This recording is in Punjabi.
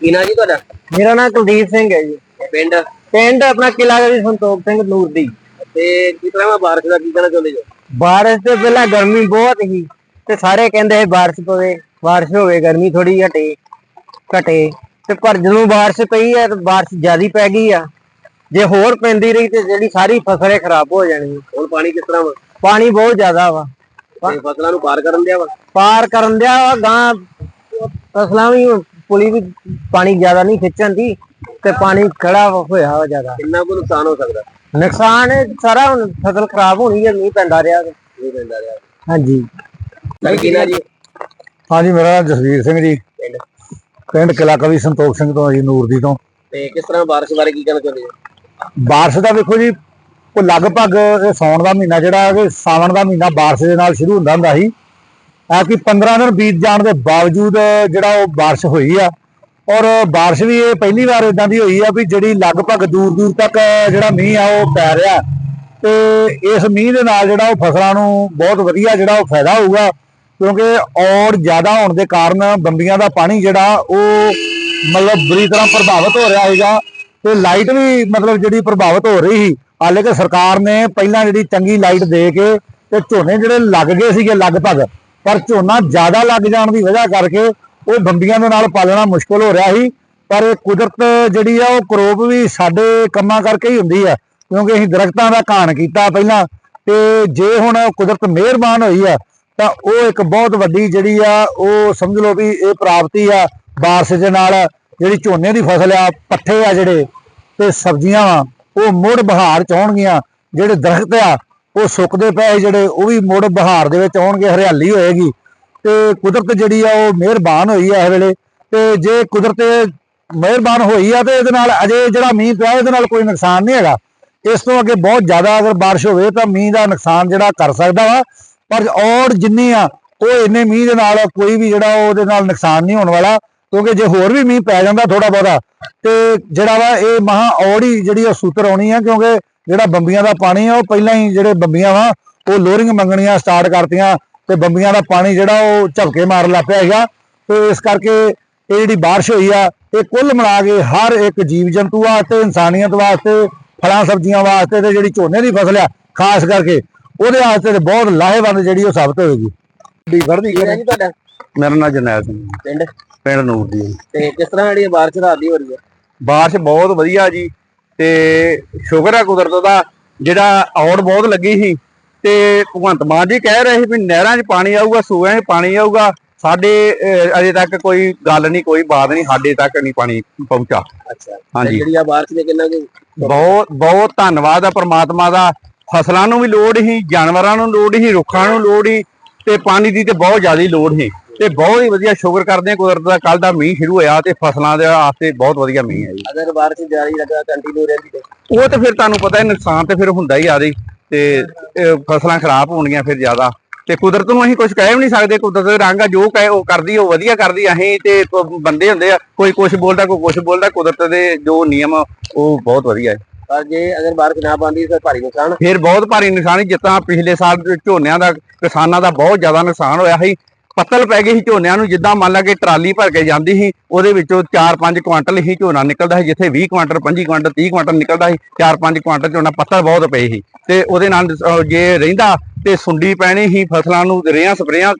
ਕੀ ਨਾਂ ਜੀ ਤੁਹਾਡਾ? ਮੇਰਾ ਨਾਮ ਕੁਲਦੀਪ ਸਿੰਘ ਹੈ ਜੀ। ਪਿੰਡ? ਪਿੰਡ ਆਪਣਾ ਕਿਲਾ ਗੜੀ ਸੰਤੋਖ ਸਿੰਘ ਨੂਰ ਦੀ। ਤੇ ਤਰ੍ਹਾਂ ਦਾ ਬਾਰਿਸ਼ ਦਾ? ਕੀ ਕਹਿਣਾ ਚਾਹੁੰਦੇ ਜੋ? ਬਾਰਿਸ਼ ਤੇ ਪਹਿਲਾਂ ਗਰਮੀ ਬਹੁਤ ਸੀ ਤੇ ਸਾਰੇ ਕਹਿੰਦੇ ਸੀ ਬਾਰਿਸ਼ ਪਵੇ ਬਾਰਿਸ਼ ਹੋਵੇ ਗਰਮੀ ਥੋੜੀ ਘਟੇ ਘਟੇ। ਤੇ ਪਰ ਜਦੋਂ ਬਾਰਿਸ਼ ਪਈ ਹੈ ਤੇ ਬਾਰਿਸ਼ ਜ਼ਿਆਦੀ ਪੈ ਗਈ ਆ। ਜੇ ਹੋਰ ਪੈਂਦੀ ਰਹੀ ਤੇ ਜਿਹੜੀ ਸਾਰੀ ਫਸਲੇ ਖਰਾਬ ਹੋ ਜਾਣੀ। ਹੁਣ ਪਾਣੀ ਕਿਸ ਤਰ੍ਹਾਂ ਵਾ? ਪਾਣੀ ਬਹੁਤ ਜ਼ਿਆਦਾ ਵਾ। ਤੇ ਫਸਲਾਂ ਨੂੰ ਪਾਰ ਕਰਨ ਦਿਆ ਵਾ? ਪਾਰ ਕਰਨ ਦਿਆ ਵਾ ਗਾਂ ਫਸਲਾਂ ਵੀ ਪੁਲੀ ਵੀ ਪਾਣੀ ਜ਼ਿਆਦਾ ਨਹੀਂ ਖਿੱਚਣ ਦੀ ਤੇ ਪਾਣੀ ਖੜਾ ਹੋਇਆ ਵਾ ਜ਼ਿਆਦਾ। ਕਿੰਨਾ ਕੁ ਨੁਕਸਾਨ ਹੋ ਸਕਦਾ? ਨੁਕਸਾਨ ਹੈ ਸਾਰਾ ਹੁਣ ਫਸਲ ਖਰਾਬ ਹੋਣੀ ਹੈ ਮੀਂਹ ਪੈਂਦਾ ਰਿਹਾ। ਤੇ। ਇਹ ਪੈਂਦਾ ਰਿਹਾ। ਹਾਂਜੀ। ਚੱਲ ਕੀ ਨਾਂ ਜੀ? ਹਾਂਜੀ ਮੇਰਾ ਨਾਮ ਜਸਵੀਰ ਸਿੰਘ ਜੀ। ਪਿੰਡ? ਪਿੰਡ ਕਿਲਾ ਕਵੀ ਸੰਤੋਖ ਸਿੰਘ ਤੋਂ ਜੀ ਨੂਰਦੀ ਤੋਂ। ਤੇ ਕਿਸ ਤਰ੍ਹਾਂ ਬਾਰਿਸ਼ ਬਾਰੇ ਕੀ ਕਹਿਣਾ ਚਾਹੁੰਦੇ ਜੋ? ਬਾਰਿਸ਼ ਦਾ ਵੇਖੋ ਜੀ ਉਹ ਲਗਭਗ ਇਹ ਸਾਉਣ ਦਾ ਮਹੀਨਾ ਜਿਹੜਾ ਹੈ ਸਾਵਣ ਦਾ ਮਹੀਨਾ ਬਾਰਿਸ਼ ਦੇ ਨਾਲ ਸ਼ੁਰੂ ਹੁੰਦਾ ਹੁੰਦਾ ਸੀ। ਕਿ 15 ਦਿਨ ਬੀਤ ਜਾਣ ਦੇ ਬਾਵਜੂਦ ਜਿਹੜਾ ਉਹ ਬਾਰਿਸ਼ ਹੋਈ ਆ। ਔਰ ਬਾਰਿਸ਼ ਵੀ ਇਹ ਪਹਿਲੀ ਵਾਰ ਇਦਾਂ ਦੀ ਹੋਈ ਆ ਵੀ ਜਿਹੜੀ ਲਗਭਗ ਦੂਰ ਦੂਰ ਤੱਕ ਜਿਹੜਾ ਮੀਂਹ ਆ ਉਹ ਪੈ ਰਿਹਾ। ਤੇ ਇਸ ਮੀਂਹ ਦੇ ਨਾਲ ਜਿਹੜਾ ਉਹ ਫਸਲਾਂ ਨੂੰ ਬਹੁਤ ਵਧੀਆ ਜਿਹੜਾ ਉਹ ਫਾਇਦਾ ਹੋਊਗਾ, ਕਿਉਂਕਿ ਔੜ ਜ਼ਿਆਦਾ ਹੋਣ ਦੇ ਕਾਰਨ ਬੰਬੀਆਂ ਦਾ ਪਾਣੀ ਜਿਹੜਾ ਉਹ ਮਤਲਬ ਬੁਰੀ ਤਰ੍ਹਾਂ ਪ੍ਰਭਾਵਿਤ ਹੋ ਰਿਹਾ ਹੈਗਾ। ਤੇ ਲਾਈਟ ਵੀ ਮਤਲਬ ਜਿਹੜੀ ਪ੍ਰਭਾਵਿਤ ਹੋ ਰਹੀ ਸੀ ਹਾਲੇ ਕਿ ਸਰਕਾਰ ਨੇ ਪਹਿਲਾਂ ਜਿਹੜੀ ਚੰਗੀ ਲਾਈਟ ਦੇ ਕੇ ਤੇ ਝੋਨੇ ਜਿਹੜੇ ਲੱਗ ਗਏ ਸੀਗੇ ਲਗਭਗ ਪਰ ਝੋਨਾ ਜ਼ਿਆਦਾ ਲੱਗ ਜਾਣ ਦੀ ਵਜ੍ਹਾ ਕਰਕੇ ਉਹ ਬੰਬੀਆਂ ਦੇ ਨਾਲ ਪਾਲਣਾ ਮੁਸ਼ਕਲ ਹੋ ਰਿਹਾ ਸੀ। ਪਰ ਇਹ ਕੁਦਰਤ ਜਿਹੜੀ ਆ, ਉਹ ਕਰੋਪ ਵੀ ਸਾਡੇ ਕੰਮਾਂ ਕਰਕੇ ਹੀ ਹੁੰਦੀ ਆ, ਕਿਉਂਕਿ ਅਸੀਂ ਦਰਖਤਾਂ ਦਾ ਘਾਣ ਕੀਤਾ ਪਹਿਲਾਂ ਤੇ ਜੇ ਹੁਣ ਕੁਦਰਤ ਮਿਹਰਬਾਨ ਹੋਈ ਆ, ਤਾਂ ਉਹ ਇੱਕ ਬਹੁਤ ਵੱਡੀ ਜਿਹੜੀ ਆ, ਉਹ ਸਮਝ ਲਓ ਵੀ ਇਹ ਪ੍ਰਾਪਤੀ ਆ ਬਾਰਸ਼ ਦੇ ਨਾਲ ਜਿਹੜੀ ਝੋਨੇ ਦੀ ਫਸਲ ਆ, ਪੱਠੇ ਆ ਜਿਹੜੇ ਤੇ ਸਬਜ਼ੀਆਂ ਵਾ, ਉਹ ਮੁੜ ਬਹਾਰ ਚ ਆਉਣਗੀਆਂ, ਜਿਹੜੇ ਦਰਖਤ ਆ ਉਹ ਸੁੱਕਦੇ ਪਏ ਜਿਹੜੇ, ਉਹ ਵੀ ਮੁੜ ਬਹਾਰ ਦੇ ਵਿੱਚ ਆਉਣਗੇ, ਹਰਿਆਲੀ ਹੋਏਗੀ। ਤੇ ਕੁਦਰਤ ਜਿਹੜੀ ਆ, ਉਹ ਮਿਹਰਬਾਨ ਹੋਈ ਆ ਇਸ ਵੇਲੇ। ਤੇ ਜੇ ਕੁਦਰਤ ਮਿਹਰਬਾਨ ਹੋਈ ਆ, ਤੇ ਇਹਦੇ ਨਾਲ ਅਜੇ ਜਿਹੜਾ ਮੀਂਹ ਪਿਆ, ਇਹਦੇ ਨਾਲ ਕੋਈ ਨੁਕਸਾਨ ਨਹੀਂ ਹੈਗਾ। ਇਸ ਤੋਂ ਅੱਗੇ ਬਹੁਤ ਜ਼ਿਆਦਾ ਅਗਰ ਬਾਰਿਸ਼ ਹੋਵੇ, ਤਾਂ ਮੀਂਹ ਦਾ ਨੁਕਸਾਨ ਜਿਹੜਾ ਕਰ ਸਕਦਾ ਵਾ। ਪਰ ਔੜ ਜਿੰਨੀ ਆ, ਉਹ ਇੰਨੇ ਮੀਂਹ ਦੇ ਨਾਲ ਕੋਈ ਵੀ ਜਿਹੜਾ, ਉਹਦੇ ਨਾਲ ਨੁਕਸਾਨ ਨਹੀਂ ਹੋਣ ਵਾਲਾ। ਕਿਉਂਕਿ ਜੇ ਹੋਰ ਵੀ ਮੀਂਹ ਪੈ ਜਾਂਦਾ ਥੋੜਾ ਬਹੁਤਾ, ਤੇ ਜਿਹੜਾ ਵਾ, ਇਹ ਮਹਾ ਔੜ ਹੀ ਜਿਹੜੀ ਉਹ ਸੂਤਰ ਆਉਣੀ ਆ, ਕਿਉਂਕਿ ਜਿਹੜਾ ਬੰਬੀਆਂ ਦਾ ਪਾਣੀ ਆ ਉਹ ਪਹਿਲਾਂ ਹੀ ਜਿਹੜੇ ਬੰਬੀਆਂ ਵਾ ਉਹ ਲੋਰਿੰਗ ਮੰਗਣੀਆਂ ਸਟਾਰਟ ਕਰਤੀਆਂ ਤੇ ਬੰਬੀਆਂ ਦਾ ਪਾਣੀ ਜਿਹੜਾ ਉਹ ਝਪਕੇ ਮਾਰਨ ਲੱਗ ਪਿਆ ਹੈਗਾ ਤੇ ਇਸ ਕਰਕੇ ਇਹ ਜਿਹੜੀ ਬਾਰਿਸ਼ ਹੋਈ ਆ ਇਹ ਕੁੱਲ ਮਿਲਾ ਕੇ ਹਰ ਇੱਕ ਜੀਵ ਜੰਤੂ ਵਾਸਤੇ ਇਨਸਾਨੀਅਤ ਵਾਸਤੇ ਫਲਾਂ ਸਬਜ਼ੀਆਂ ਵਾਸਤੇ ਤੇ ਜਿਹੜੀ ਝੋਨੇ ਦੀ ਫਸਲ ਆ ਖਾਸ ਕਰਕੇ ਉਹਦੇ ਵਾਸਤੇ ਤੇ ਬਹੁਤ ਲਾਹੇਵੰਦ ਜਿਹੜੀ ਉਹ ਸਾਬਤ ਹੋਵੇਗੀ। ਡੀ ਵਰਦੀ ਜੀ ਤੁਹਾਡਾ? ਮੇਰਾ ਨਾਮ ਜਰਨੈਲ ਸਿੰਘ ਪਿੰਡ? ਪਿੰਡ ਨੂਰ ਦੀ ਤੇ ਕਿਸ ਤਰ੍ਹਾਂ ਜਿਹੜੀ ਬਾਰਿਸ਼ ਰਾਤ ਦੀ ਹੋ ਰਹੀ ਹੈ ਬਾਰਿਸ਼ ਬਹੁਤ ਵਧੀਆ ਜੀ। ਤੇ ਸ਼ੁਕਰ ਹੈ ਕੁਦਰਤ ਦਾ ਜਿਹੜਾ ਔੜ ਬਹੁਤ ਲੱਗੀ ਸੀ। ਤੇ ਭਗਵੰਤ ਮਾਨ ਜੀ ਕਹਿ ਰਹੇ ਸੀ ਵੀ ਨਹਿਰਾਂ 'ਚ ਪਾਣੀ ਆਊਗਾ ਸੂਇਆਂ 'ਚ ਪਾਣੀ ਆਊਗਾ। ਸਾਡੇ ਅਜੇ ਤੱਕ ਕੋਈ ਗੱਲ ਨਹੀਂ ਕੋਈ ਬਾਤ ਨਹੀਂ ਸਾਡੇ ਤੱਕ ਨਹੀਂ ਪਾਣੀ ਪਹੁੰਚਾ। ਅੱਛਾ। ਹਾਂਜੀ। ਜਿਹੜੀ ਆ ਬਾਰਿਸ਼ ਨੇ ਕਿੰਨਾ ਬਹੁਤ ਬਹੁਤ ਧੰਨਵਾਦ ਆ ਪ੍ਰਮਾਤਮਾ ਦਾ। ਫਸਲਾਂ ਨੂੰ ਵੀ ਲੋੜ ਹੀ ਜਾਨਵਰਾਂ ਨੂੰ ਲੋੜ ਹੀ ਰੁੱਖਾਂ ਨੂੰ ਲੋੜ ਹੀ ਤੇ ਪਾਣੀ ਦੀ ਤੇ ਬਹੁਤ ਜ਼ਿਆਦਾ ਲੋੜ ਹੀ ਤੇ ਬਹੁਤ ਹੀ ਵਧੀਆ ਸ਼ੁਕਰ ਕਰਦੇ ਹਾਂ ਕੁਦਰਤ ਦਾ ਕੱਲ ਦਾ ਮੀਂਹ ਸ਼ੁਰੂ ਹੋਇਆ ਤੇ ਫਸਲਾਂ ਦੇ ਵਾਸਤੇ ਬਹੁਤ ਵਧੀਆ ਮੀਂਹ ਹੈ ਜੀ। ਅਗਰ ਬਾਰਿਸ਼ ਜਾਰੀ ਲੱਗਾ ਕੰਟੀਨਿਊ ਰਹਿੰਦੀ ਤੇ। ਉਹ ਤੇ ਫਿਰ ਤੁਹਾਨੂੰ ਪਤਾ ਹੈ ਨੁਕਸਾਨ ਤੇ ਫਿਰ ਹੁੰਦਾ ਹੀ ਆਦੀ ਤੇ ਫਸਲਾਂ ਖਰਾਬ ਹੋਣਗੀਆਂ ਫਿਰ ਜ਼ਿਆਦਾ। ਤੇ ਕੁਦਰਤ ਨੂੰ ਅਸੀਂ ਕੁਝ ਕਹਿ ਵੀ ਨਹੀਂ ਸਕਦੇ ਕੁਦਰਤ ਦੇ ਰੰਗ ਆ ਜੋ ਕਹੇ ਉਹ ਕਰਦੀ ਉਹ ਵਧੀਆ ਕਰਦੀ ਅਸੀਂ ਤੇ ਬੰਦੇ ਹੁੰਦੇ ਆ ਕੋਈ ਕੁਝ ਬੋਲਦਾ ਕੋਈ ਕੁਝ ਬੋਲਦਾ ਕੁਦਰਤ ਦੇ ਜੋ ਨਿਯਮ ਉਹ ਬਹੁਤ ਵਧੀਆ ਹੈ। ਪਰ ਜੇ ਅਗਰ ਬਾਰਿਸ਼ ਨਾ ਪਾਉਂਦੀ ਤਾਂ ਭਾਰੀ ਨੁਕਸਾਨ। ਫਿਰ ਬਹੁਤ ਭਾਰੀ ਨੁਕਸਾਨ ਜਿੱਦਾਂ ਪਿਛਲੇ ਸਾਲ ਝੋਨਿਆਂ ਦਾ ਕਿਸਾਨਾਂ ਦਾ ਬਹੁਤ ਜ਼ਿਆਦਾ ਨੁਕਸਾਨ ਹੋਇਆ ਸੀ। ਪੱਤਲ ਪੈ ਗਈ ਸੀ ਝੋਨਿਆਂ ਨੂੰ, ਜਿੱਦਾਂ ਮੰਨ ਲਾ ਕਿ ਟਰਾਲੀ ਭਰ ਕੇ ਜਾਂਦੀ ਸੀ, ਉਹਦੇ ਵਿੱਚੋਂ 4-5 ਕੁਆਂਟਲ ਹੀ ਝੋਨਾ ਨਿਕਲਦਾ ਸੀ, ਜਿੱਥੇ 20 ਕੁਆਂਟਲ 25 ਕੁਆਂਟਲ 30 ਕੁਆਂਟਲ ਨਿਕਲਦਾ ਸੀ 4-5 ਕੁਆਂਟਲ ਝੋਨਾ ਪੱਤਲ ਬਹੁਤ ਪਏ ਸੀ। ਤੇ ਉਹਦੇ ਨਾਲ ਜੇ ਰਹਿੰਦਾ ਤੇ ਸੁੰਡੀ ਪੈਣੀ ਹੀ ਫਸਲਾਂ ਨੂੰ ਰੇਹਾਂ ਸਪਰੇਆਂ